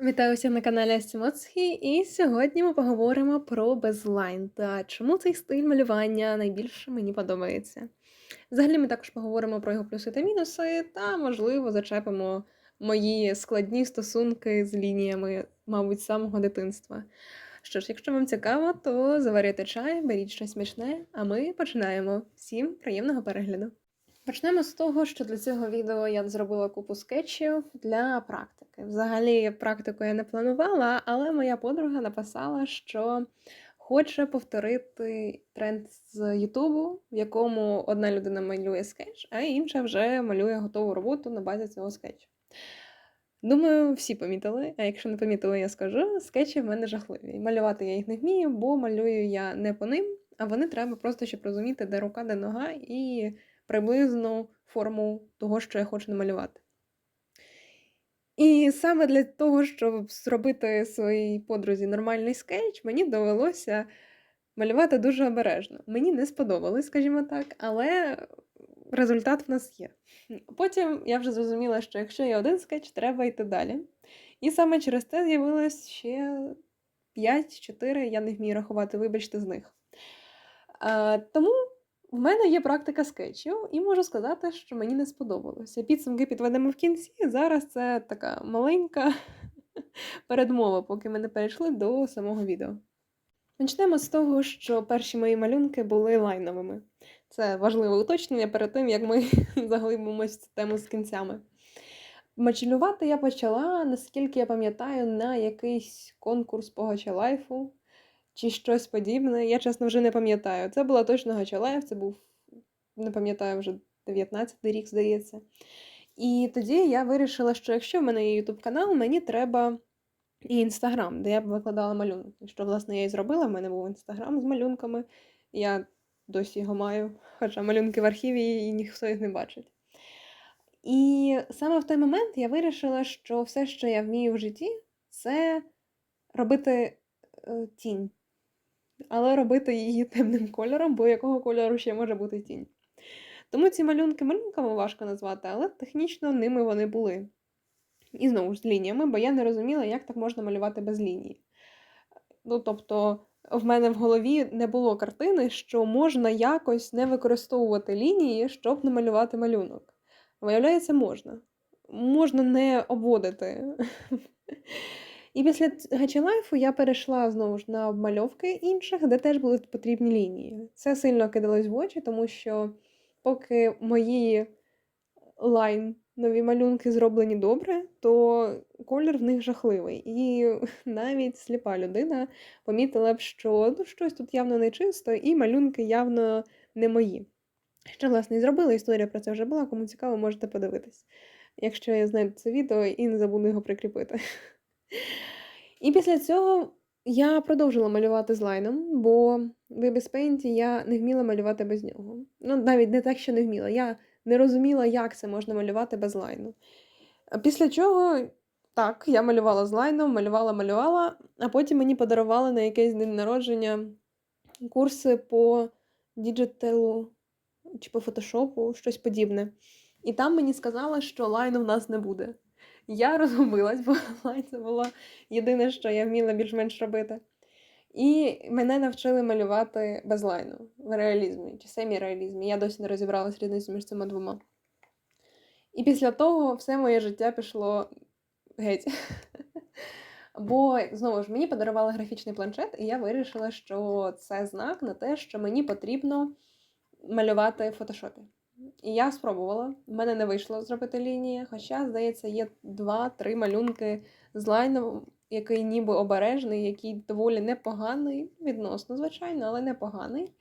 Вітаю всіх на каналі Астімоцхі, і сьогодні ми поговоримо про безлайн та чому цей стиль малювання найбільше мені подобається. Взагалі, ми також поговоримо про його плюси та мінуси, та, можливо, зачепимо мої складні стосунки з лініями, мабуть, з самого дитинства. Що ж, якщо вам цікаво, то заварюйте чай, беріть щось смачне, а ми починаємо. Всім приємного перегляду! Почнемо з того, що для цього відео я зробила купу скетчів для практики. Взагалі, практику я не планувала, але моя подруга написала, що хоче повторити тренд з Ютубу, в якому одна людина малює скетч, а інша вже малює готову роботу на базі цього скетчу. Думаю, всі помітили, а якщо не помітили, я скажу, скетчі в мене жахливі. Малювати я їх не вмію, бо малюю я не по ним, а вони треба просто щоб розуміти, де рука, де нога, і приблизну форму того, що я хочу намалювати. І саме для того, щоб зробити своїй подрузі нормальний скетч, мені довелося малювати дуже обережно. Мені не сподобалось, скажімо так, але результат в нас є. Потім я вже зрозуміла, що якщо є один скетч, треба йти далі. І саме через це з'явилось ще 5-4, я не вмію рахувати, вибачте, з них. А, Тому в мене є практика скетчів, і можу сказати, що мені не сподобалося. Підсумки підведемо в кінці. Зараз це така маленька передмова, поки ми не перейшли до самого відео. Почнемо з того, що перші мої малюнки були лайновими. Це важливе уточнення перед тим, як ми заглибимося в цю тему з кінцями. Мачелювати я почала, наскільки я пам'ятаю, на якийсь конкурс по Гача-лайфу чи щось подібне. Я, чесно, вже не пам'ятаю. Це була точно Гача-лайф, це був, не пам'ятаю, вже 19-й рік, здається. І тоді я вирішила, що якщо в мене є YouTube канал, мені треба і Інстаграм, де я б викладала малюнки. Що, власне, я і зробила. В мене був інстаграм з малюнками. Я досі його маю, хоча малюнки в архіві і ніхто їх не бачить. І саме в той момент я вирішила, що все, що я вмію в житті, це робити е, тінь. Але робити її темним кольором, бо якого кольору ще може бути тінь. Тому ці малюнки малюнками важко назвати, але технічно ними вони були. І знову ж з лініями, бо я не розуміла, як так можна малювати без лінії. Ну, тобто, в мене в голові не було картини, що можна якось не використовувати лінії, щоб намалювати малюнок. Виявляється, можна. Можна не обводити. І після гачелайфу я перейшла знову ж на обмальовки інших, де теж були потрібні лінії. Це сильно кидалось в очі, тому що поки мої лайн нові малюнки зроблені добре, то колір в них жахливий. І навіть сліпа людина помітила б, що ну, щось тут явно нечисто, і малюнки явно не мої. Що, власне, і зробила, історія про це вже була, кому цікаво, можете подивитись, якщо я знайду це відео і не забуду його прикріпити. І після цього я продовжила малювати з лайном, бо в Paint я не вміла малювати без нього. Ну, навіть не так, що не вміла. Я не розуміла, як це можна малювати без лайну. Після чого, так, я малювала з лайном, малювала, малювала, а потім мені подарували на якийсь день народження курси по діджиталу чи по фотошопу, щось подібне. І там мені сказали, що лайну в нас не буде. Я розгубилась, бо лайн це було єдине, що я вміла більш-менш робити. І мене навчили малювати без лайну в реалізмі чи семі-реалізмі. Я досі не розібралась різницю між цими двома. І після того все моє життя пішло геть. Бо, знову ж, мені подарували графічний планшет, і я вирішила, що це знак на те, що мені потрібно малювати в фотошопі. І я спробувала. В мене не вийшло зробити лінії, хоча, здається, є два-три малюнки з лайном, який ніби обережний, який доволі непоганий, відносно, звичайно, але непоганий.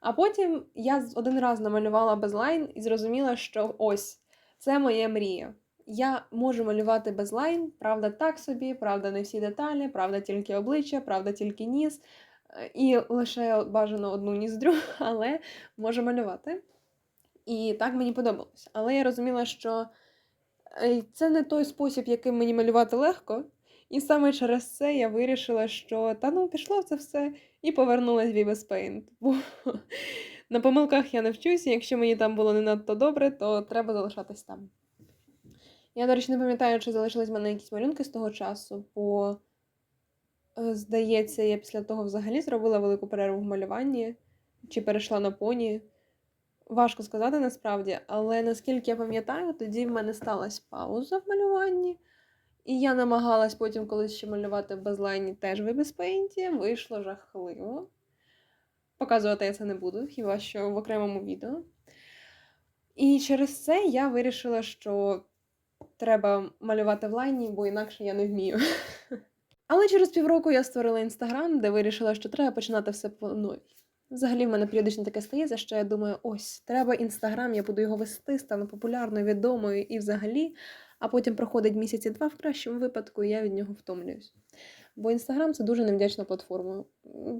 А потім я один раз намалювала без лайн і зрозуміла, що ось це моя мрія. Я можу малювати без лайн, правда, так собі, правда, не всі деталі, правда, тільки обличчя, правда, тільки ніс. І лише бажано одну ніздрю, але можу малювати. І так мені подобалось. Але я розуміла, що е, це не той спосіб, яким мені малювати легко. І саме через це я вирішила, що та ну пішло це все і повернулась в Ibis Paint. Бо на помилках я не вчуся, якщо мені там було не надто добре, то треба залишатись там. Я, до речі, не пам'ятаю, чи залишились в мене якісь малюнки з того часу, бо, е, здається, я після того взагалі зробила велику перерву в малюванні чи перейшла на поні. Важко сказати насправді, але наскільки я пам'ятаю, тоді в мене сталася пауза в малюванні. І я намагалась потім колись ще малювати в безлайні теж в Paint. Вийшло жахливо. Показувати я це не буду, хіба що в окремому відео. І через це я вирішила, що треба малювати в лайні, бо інакше я не вмію. Але через півроку я створила інстаграм, де вирішила, що треба починати все по новій. Взагалі, в мене періодично таке стається, що я думаю, ось, треба інстаграм, я буду його вести, стану популярною, відомою і взагалі. А потім проходить місяці два в кращому випадку, і я від нього втомлююсь. Бо інстаграм це дуже невдячна платформа.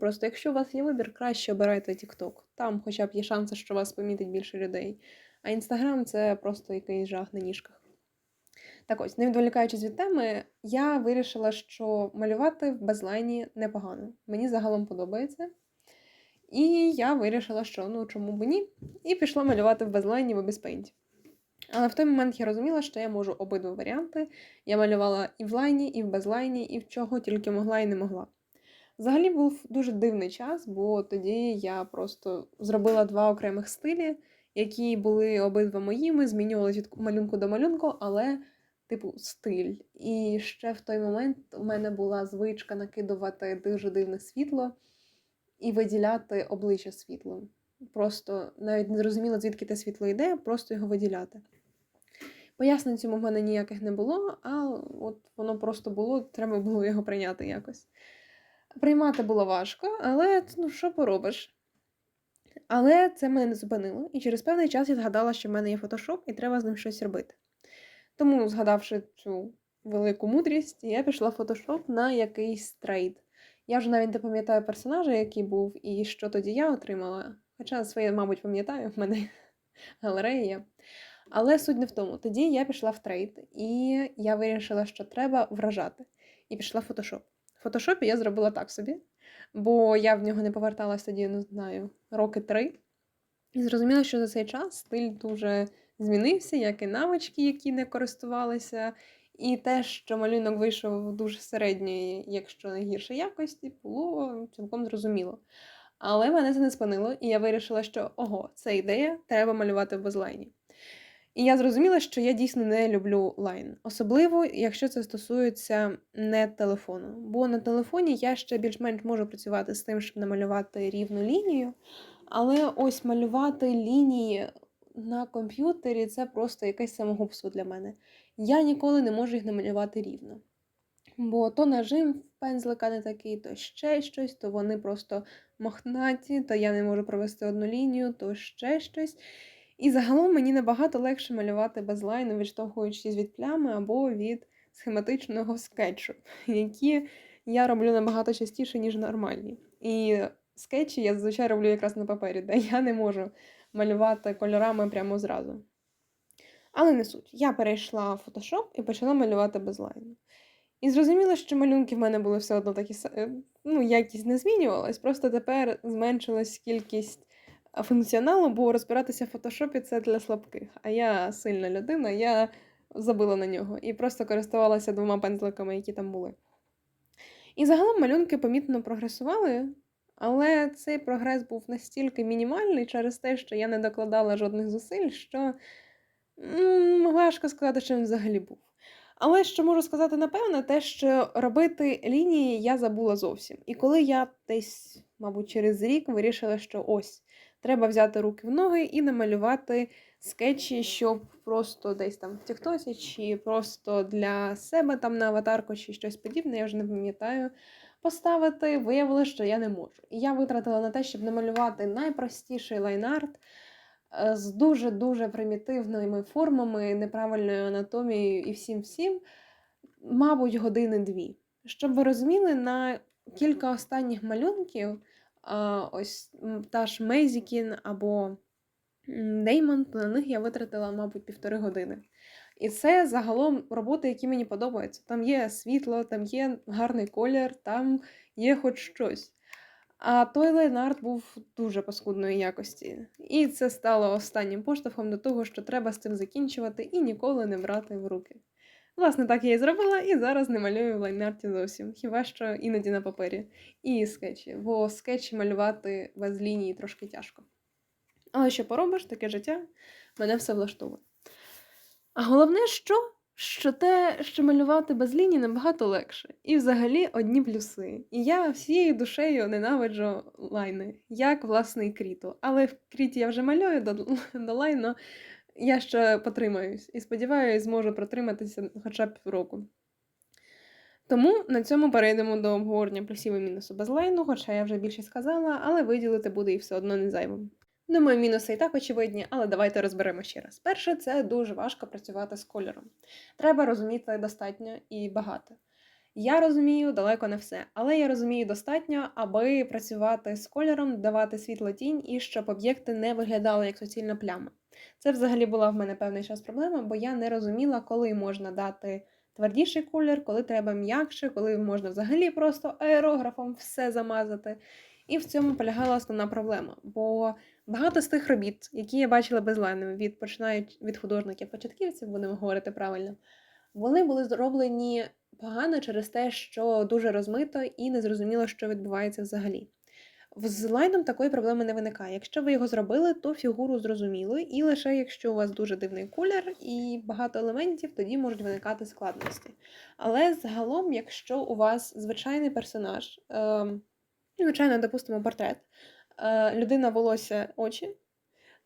Просто якщо у вас є вибір, краще обирайте TikTok. Там хоча б є шанси, що вас помітить більше людей. А інстаграм це просто якийсь жах на ніжках. Так ось, не відволікаючись від теми, я вирішила, що малювати в безлайні непогано. Мені загалом подобається. І я вирішила, що ну чому б ні, і пішла малювати в безлайні в Paint. Але в той момент я розуміла, що я можу обидва варіанти. Я малювала і в лайні, і в безлайні, і в чого тільки могла і не могла. Взагалі був дуже дивний час, бо тоді я просто зробила два окремих стилі, які були обидва моїми, змінювалися від малюнку до малюнку, але, типу, стиль. І ще в той момент у мене була звичка накидувати дуже дивне світло і виділяти обличчя світлом. Просто навіть не зрозуміла, звідки те світло йде, просто його виділяти. Пояснень цьому в мене ніяких не було, а от воно просто було, треба було його прийняти якось. Приймати було важко, але ну що поробиш? Але це мене не зупинило, і через певний час я згадала, що в мене є фотошоп, і треба з ним щось робити. Тому, згадавши цю велику мудрість, я пішла в фотошоп на якийсь трейд. Я вже навіть не пам'ятаю персонажа, який був, і що тоді я отримала. Хоча своє, мабуть, пам'ятаю, в мене галерея. Але суть не в тому. Тоді я пішла в трейд, і я вирішила, що треба вражати. І пішла в фотошоп. В фотошопі я зробила так собі, бо я в нього не поверталась тоді, не знаю, роки три. І зрозуміла, що за цей час стиль дуже змінився, як і навички, які не користувалися. І те, що малюнок вийшов дуже середньої, якщо не гірше якості, було цілком зрозуміло. Але мене це не спинило, і я вирішила, що ого, це ідея, треба малювати в безлайні. І я зрозуміла, що я дійсно не люблю лайн. Особливо, якщо це стосується не телефону. Бо на телефоні я ще більш-менш можу працювати з тим, щоб намалювати рівну лінію. Але ось малювати лінії на комп'ютері це просто якесь самогубство для мене. Я ніколи не можу їх намалювати рівно. Бо то нажим пензлика не такий, то ще щось, то вони просто мохнаті, то я не можу провести одну лінію, то ще щось. І загалом мені набагато легше малювати без лайну, відштовхуючись від плями або від схематичного скетчу, які я роблю набагато частіше, ніж нормальні. І скетчі я зазвичай роблю якраз на папері, де я не можу малювати кольорами прямо зразу. Але не суть. Я перейшла в Photoshop і почала малювати без лайну. І зрозуміло, що малюнки в мене були все одно такі, ну, якість не змінювалась, просто тепер зменшилась кількість функціоналу, бо розбиратися в фотошопі це для слабких. А я сильна людина, я забила на нього і просто користувалася двома пензликами, які там були. І загалом малюнки помітно прогресували, але цей прогрес був настільки мінімальний через те, що я не докладала жодних зусиль, що важко сказати, що він взагалі був. Але що можу сказати, напевно, те, що робити лінії я забула зовсім. І коли я десь, мабуть, через рік вирішила, що ось треба взяти руки в ноги і намалювати скетчі, щоб просто десь там в Тіктосі, чи просто для себе там на аватарку, чи щось подібне, я вже не пам'ятаю. Поставити, виявилося, що я не можу. І я витратила на те, щоб намалювати найпростіший лайнарт з дуже-дуже примітивними формами, неправильною анатомією і всім-всім, мабуть, години-дві. Щоб ви розуміли, на кілька останніх малюнків ось та ж Мейзікін або Деймон, на них я витратила, мабуть, півтори години. І це загалом роботи, які мені подобаються. Там є світло, там є гарний колір, там є хоч щось. А той лайнарт був дуже паскудної якості. І це стало останнім поштовхом до того, що треба з цим закінчувати і ніколи не брати в руки. Власне, так я і зробила, і зараз не малюю в лайнарті зовсім, хіба що іноді на папері. І скетчі, бо скетчі малювати без лінії трошки тяжко. Але що поробиш, таке життя, мене все влаштовує. А головне, що? Що те, що малювати без лінії набагато легше. І взагалі одні плюси. І я всією душею ненавиджу лайни, як власне і кріту. Але в кріті я вже малюю до, до лайну, я ще потримаюсь і сподіваюся, зможу протриматися хоча б року. Тому на цьому перейдемо до обговорення плюсів і мінусу без лайну, хоча я вже більше сказала, але виділити буде і все одно не зайвим. Думаю, мінуси і так очевидні, але давайте розберемо ще раз. Перше, це дуже важко працювати з кольором. Треба розуміти достатньо і багато. Я розумію далеко не все, але я розумію достатньо, аби працювати з кольором, давати світло тінь і щоб об'єкти не виглядали як суцільна пляма. Це взагалі була в мене певний час проблема, бо я не розуміла, коли можна дати твердіший колір, коли треба м'якше, коли можна взагалі просто аерографом все замазати. І в цьому полягала основна проблема. Бо багато з тих робіт, які я бачила безлайними, від починають від художників-початківців, будемо говорити правильно, вони були зроблені погано через те, що дуже розмито і незрозуміло, що відбувається взагалі. З лайном такої проблеми не виникає. Якщо ви його зробили, то фігуру зрозуміли, і лише якщо у вас дуже дивний колір і багато елементів, тоді можуть виникати складності. Але загалом, якщо у вас звичайний персонаж, е, звичайно, допустимо, портрет, е, людина волосся очі,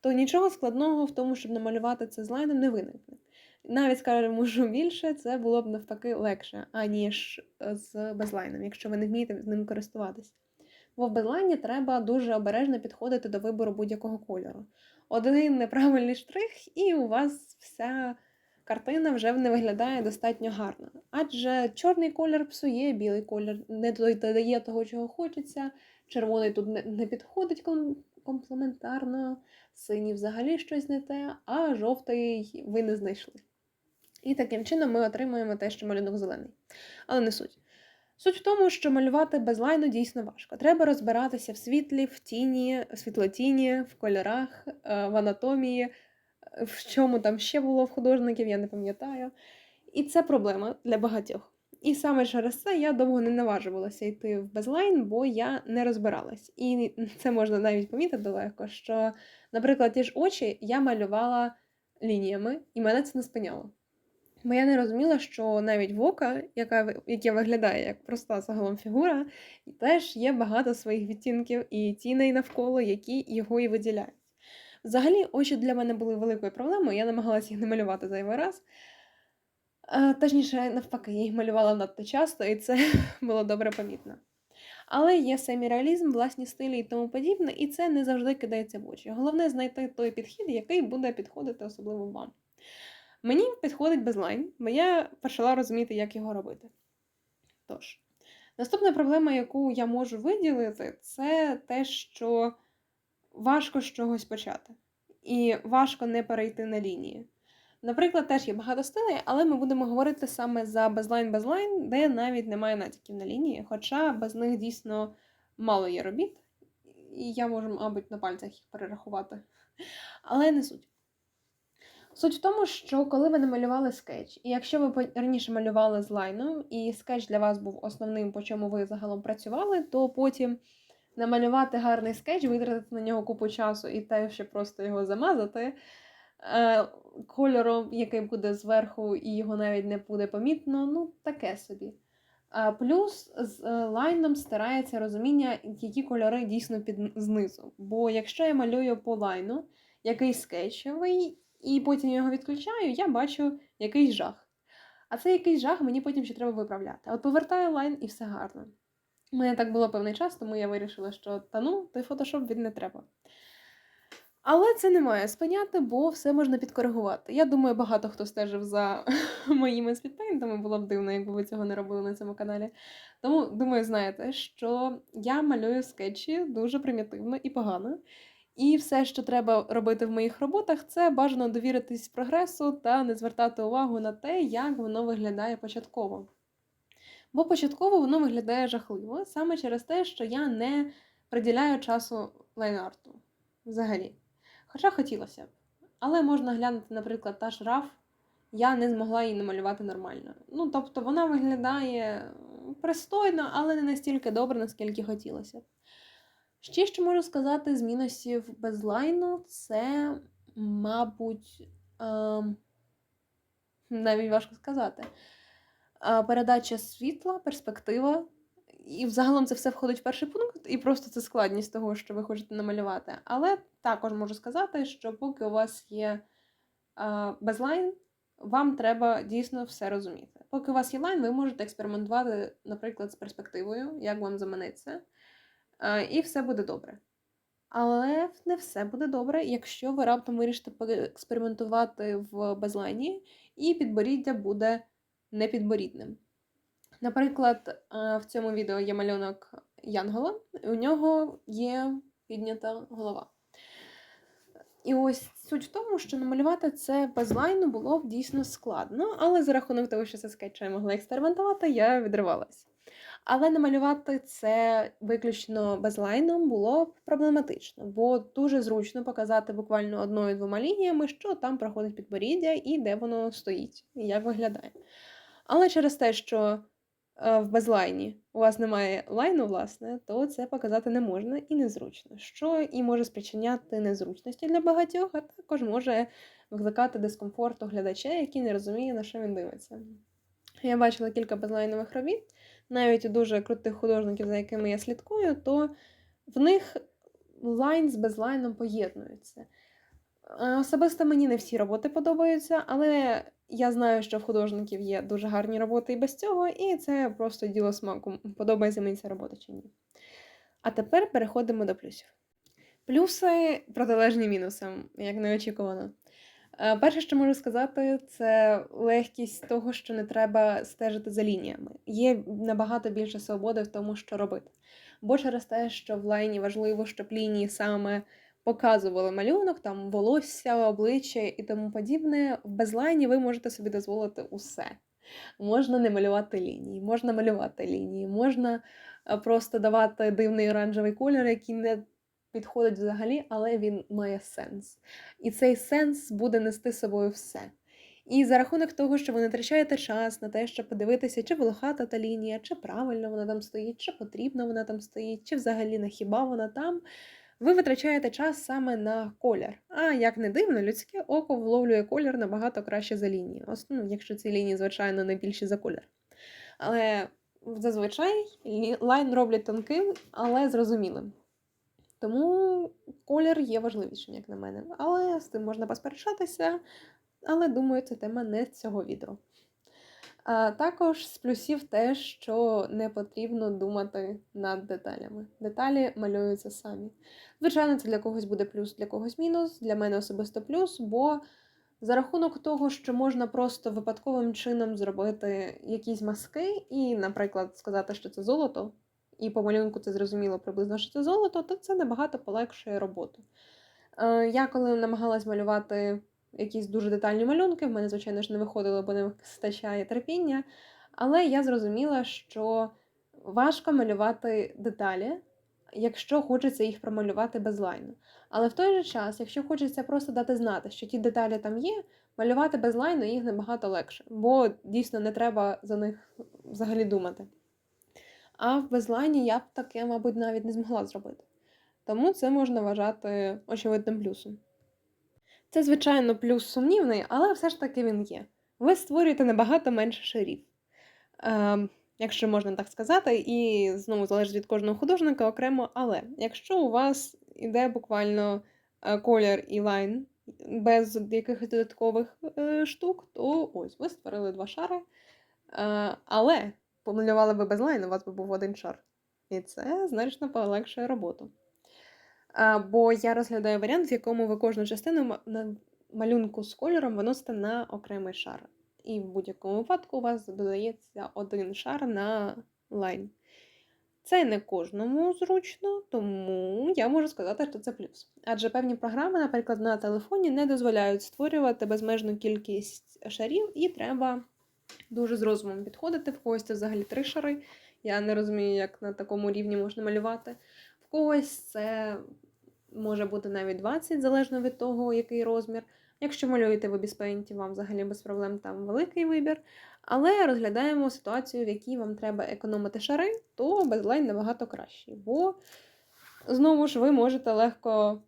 то нічого складного в тому, щоб намалювати це з лайном, не виникне. Навіть скажемо, що більше, це було б навпаки легше, аніж з безлайном, якщо ви не вмієте з ним користуватись. Бо в безлайні треба дуже обережно підходити до вибору будь-якого кольору. Один неправильний штрих, і у вас вся картина вже не виглядає достатньо гарно. Адже чорний колір псує, білий колір не додає того, чого хочеться, червоний тут не підходить комплементарно, синій взагалі щось не те, а жовтий ви не знайшли. І таким чином ми отримуємо те, що малюнок зелений. Але не суть. Суть в тому, що малювати без лайну дійсно важко. Треба розбиратися в світлі, в тіні, в світлотіні, в кольорах, е, в анатомії, в чому там ще було в художників, я не пам'ятаю. І це проблема для багатьох. І саме через це я довго не наважувалася йти в безлайн, бо я не розбиралась. І це можна навіть помітити легко, що, наприклад, ті ж очі я малювала лініями, і мене це не спиняло. Бо я не розуміла, що навіть вока, яка яке виглядає як проста загалом фігура, теж є багато своїх відтінків і тіней навколо, які його і виділяють. Взагалі, очі для мене були великою проблемою, я намагалася їх не малювати зайвий раз. Точніше, навпаки, я їх малювала надто часто, і це було добре помітно. Але є семіреалізм, власні стилі і тому подібне, і це не завжди кидається в очі. Головне знайти той підхід, який буде підходити особливо вам. Мені підходить безлайн, бо я почала розуміти, як його робити. Тож, наступна проблема, яку я можу виділити, це те, що важко з чогось почати. І важко не перейти на лінії. Наприклад, теж є багато стилей, але ми будемо говорити саме за безлайн-безлайн, де навіть немає натяків на лінії, хоча без них дійсно мало є робіт, і я можу, мабуть, на пальцях їх перерахувати. Але не суть. Суть в тому, що коли ви намалювали скетч, і якщо ви раніше малювали з лайном, і скетч для вас був основним, по чому ви загалом працювали, то потім намалювати гарний скетч, витратити на нього купу часу і те, ще просто його замазати е, кольором, який буде зверху, і його навіть не буде помітно, ну таке собі. А Плюс з е, лайном старається розуміння, які кольори дійсно під знизу. Бо якщо я малюю по лайну якийсь скетчевий, і потім його відключаю, я бачу якийсь жах. А цей якийсь жах мені потім ще треба виправляти. От повертаю лайн і все гарно. У мене так було певний час, тому я вирішила, що та ну, той фотошоп він не треба. Але це не має спиняти, бо все можна підкоригувати. Я думаю, багато хто стежив за моїми спідпейнтами, було б дивно, якби ви цього не робили на цьому каналі. Тому, думаю, знаєте, що я малюю скетчі дуже примітивно і погано. І все, що треба робити в моїх роботах, це бажано довіритись прогресу та не звертати увагу на те, як воно виглядає початково. Бо початково воно виглядає жахливо саме через те, що я не приділяю часу лайнарту взагалі. Хоча хотілося б. Але можна глянути, наприклад, та ж раф, я не змогла її намалювати нормально. Ну, тобто вона виглядає пристойно, але не настільки добре, наскільки хотілося б. Ще що можу сказати з мінусів безлайну, це, мабуть, ем, навіть важко сказати. Е, Передача світла, перспектива. І взагалом це все входить в перший пункт, і просто це складність того, що ви хочете намалювати. Але також можу сказати, що поки у вас є е, безлайн, вам треба дійсно все розуміти. Поки у вас є лайн, ви можете експериментувати, наприклад, з перспективою, як вам заманеться, е, і все буде добре. Але не все буде добре, якщо ви раптом вирішите поекспериментувати в безлайні, і підборіддя буде непідборідним. Наприклад, е, в цьому відео є малюнок Янгола, у нього є піднята голова. І ось суть в тому, що намалювати це без лайну було б дійсно складно, але за рахунок того, що це скетч я могла експериментувати, я відривалась. Але намалювати це виключно безлайном було б проблематично, бо дуже зручно показати буквально одною-двома лініями, що там проходить підборіддя і де воно стоїть, і як виглядає. Але через те, що е, в безлайні у вас немає лайну, власне, то це показати не можна і незручно, що і може спричиняти незручності для багатьох, а також може викликати дискомфорт у глядача, який не розуміє, на що він дивиться. Я бачила кілька безлайнових робіт, навіть у дуже крутих художників, за якими я слідкую, то в них лайн з безлайном поєднуються. Е, Особисто мені не всі роботи подобаються, але я знаю, що в художників є дуже гарні роботи і без цього, і це просто діло смаку, подобається мені ця робота чи ні. А тепер переходимо до плюсів. Плюси протилежні мінусам, як неочікувано. Е, Перше, що можу сказати, це легкість того, що не треба стежити за лініями. Є набагато більше свободи в тому, що робити. Бо через те, що в лайні важливо, щоб лінії саме показували малюнок, там волосся, обличчя і тому подібне. В безлайні ви можете собі дозволити усе. Можна не малювати лінії, можна малювати лінії, можна е, просто давати дивний оранжевий кольор, який не підходить взагалі, але він має сенс. І цей сенс буде нести з собою все. І за рахунок того, що ви не втрачаєте час на те, щоб подивитися, чи волохата та лінія, чи правильно вона там стоїть, чи потрібно вона там стоїть, чи взагалі на хіба вона там. Ви витрачаєте час саме на колір. А як не дивно, людське око вловлює колір набагато краще за лінії. Ну, якщо ці лінії, звичайно, не більші за колір. Але зазвичай лайн роблять тонким, але зрозумілим. Тому колір є важливішим, як на мене. Але з тим можна посперечатися. Але думаю, це тема не цього відео. А також з плюсів те, що не потрібно думати над деталями. Деталі малюються самі. Звичайно, це для когось буде плюс, для когось мінус. Для мене особисто плюс, бо за рахунок того, що можна просто випадковим чином зробити якісь маски і, наприклад, сказати, що це золото, і по малюнку це зрозуміло приблизно, що це золото, то це набагато полегшує роботу. Е, Я коли намагалась малювати якісь дуже детальні малюнки, в мене, звичайно ж, не виходило, бо не вистачає терпіння. Але я зрозуміла, що важко малювати деталі, якщо хочеться їх промалювати без лайну. Але в той же час, якщо хочеться просто дати знати, що ті деталі там є, малювати без лайну їх набагато легше, бо дійсно не треба за них взагалі думати. А в безлайні я б таке, мабуть, навіть не змогла зробити. Тому це можна вважати очевидним плюсом. Це, звичайно, плюс сумнівний, але все ж таки він є. Ви створюєте набагато менше шарів. Ем, якщо можна так сказати, і знову залежить від кожного художника окремо. Але якщо у вас іде буквально е, колір і лайн без якихось додаткових е, штук, то ось ви створили два шари. Е, але помалювали ви без лайну, у вас би був один шар. І це значно полегшує роботу. Бо я розглядаю варіант, в якому ви кожну частину на малюнку з кольором виносите на окремий шар. І в будь-якому випадку у вас додається один шар на лайн. Це не кожному зручно, тому я можу сказати, що це плюс. Адже певні програми, наприклад, на телефоні не дозволяють створювати безмежну кількість шарів, і треба дуже з розумом підходити. В когось це взагалі три шари. Я не розумію, як на такому рівні можна малювати. Когось це може бути навіть 20, залежно від того, який розмір. Якщо малюєте в обіспейнті, вам взагалі без проблем там великий вибір. Але розглядаємо ситуацію, в якій вам треба економити шари, то безлайн набагато кращий. Бо, знову ж, ви можете легко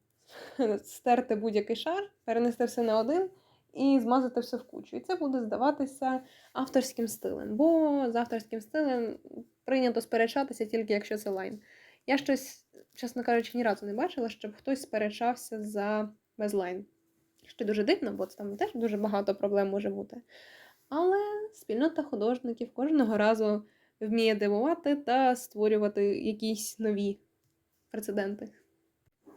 стерти будь-який шар, перенести все на один і змазати все в кучу. І це буде здаватися авторським стилем. Бо з авторським стилем прийнято сперечатися тільки якщо це лайн. Я щось, чесно кажучи, ні разу не бачила, щоб хтось сперечався за безлайн. Що дуже дивно, бо там теж дуже багато проблем може бути. Але спільнота художників кожного разу вміє дивувати та створювати якісь нові прецеденти.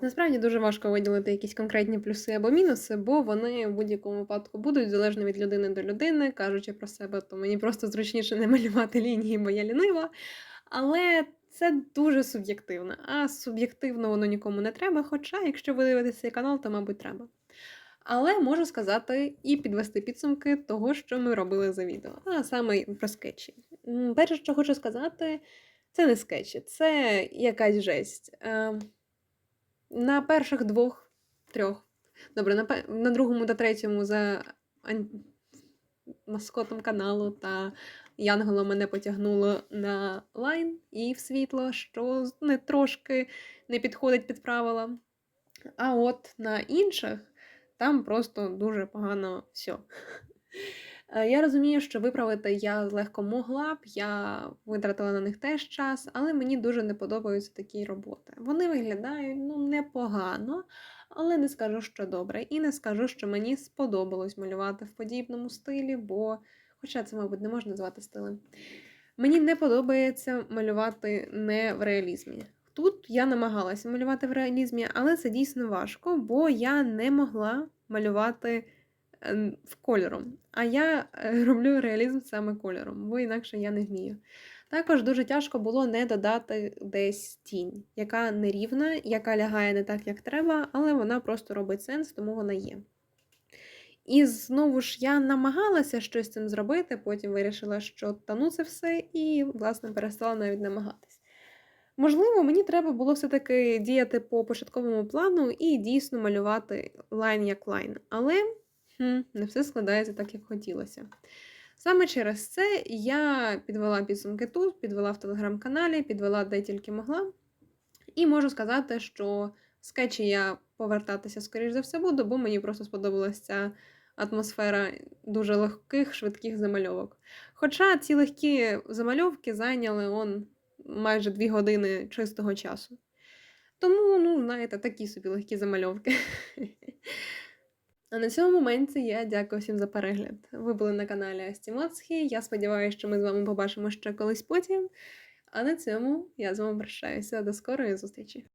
Насправді дуже важко виділити якісь конкретні плюси або мінуси, бо вони в будь-якому випадку будуть залежно від людини до людини, кажучи про себе, то мені просто зручніше не малювати лінії, бо я лінива. Але це дуже суб'єктивно. А суб'єктивно воно нікому не треба. Хоча, якщо ви дивитеся цей канал, то, мабуть, треба. Але можу сказати і підвести підсумки того, що ми робили за відео, а саме про скетчі. Перше, що хочу сказати, це не скетчі, це якась жесть. Е, На перших двох, трьох, добре, на, на другому та третьому за маскотом каналу та Янголо мене потягнуло на лайн і в світло, що не трошки не підходить під правила. А от на інших там просто дуже погано все. Я розумію, що виправити я легко могла б, я витратила на них теж час, але мені дуже не подобаються такі роботи. Вони виглядають ну, непогано, але не скажу, що добре. І не скажу, що мені сподобалось малювати в подібному стилі, бо, хоча це, мабуть, не можна назвати стилем. Мені не подобається малювати не в реалізмі. Тут я намагалася малювати в реалізмі, але це дійсно важко, бо я не могла малювати е, в кольором. А я е, роблю реалізм саме кольором, бо інакше я не вмію. Також дуже тяжко було не додати десь тінь, яка нерівна, яка лягає не так, як треба, але вона просто робить сенс, тому вона є. І знову ж я намагалася щось з цим зробити, потім вирішила, що та ну це все, і, власне, перестала навіть намагатись. Можливо, мені треба було все-таки діяти по початковому плану і дійсно малювати лайн як лайн. Але хм, не все складається так, як хотілося. Саме через це я підвела підсумки тут, підвела в телеграм-каналі, підвела де тільки могла. І можу сказати, що скетчі я повертатися, скоріш за все, буду, бо мені просто сподобалася атмосфера дуже легких, швидких замальовок. Хоча ці легкі замальовки зайняли он майже дві години чистого часу. Тому, ну, знаєте, такі собі легкі замальовки. А на цьому моменті я дякую всім за перегляд. Ви були на каналі Асті Моцхі. Я сподіваюся, що ми з вами побачимо ще колись потім. А на цьому я з вами прощаюся. До скорої зустрічі!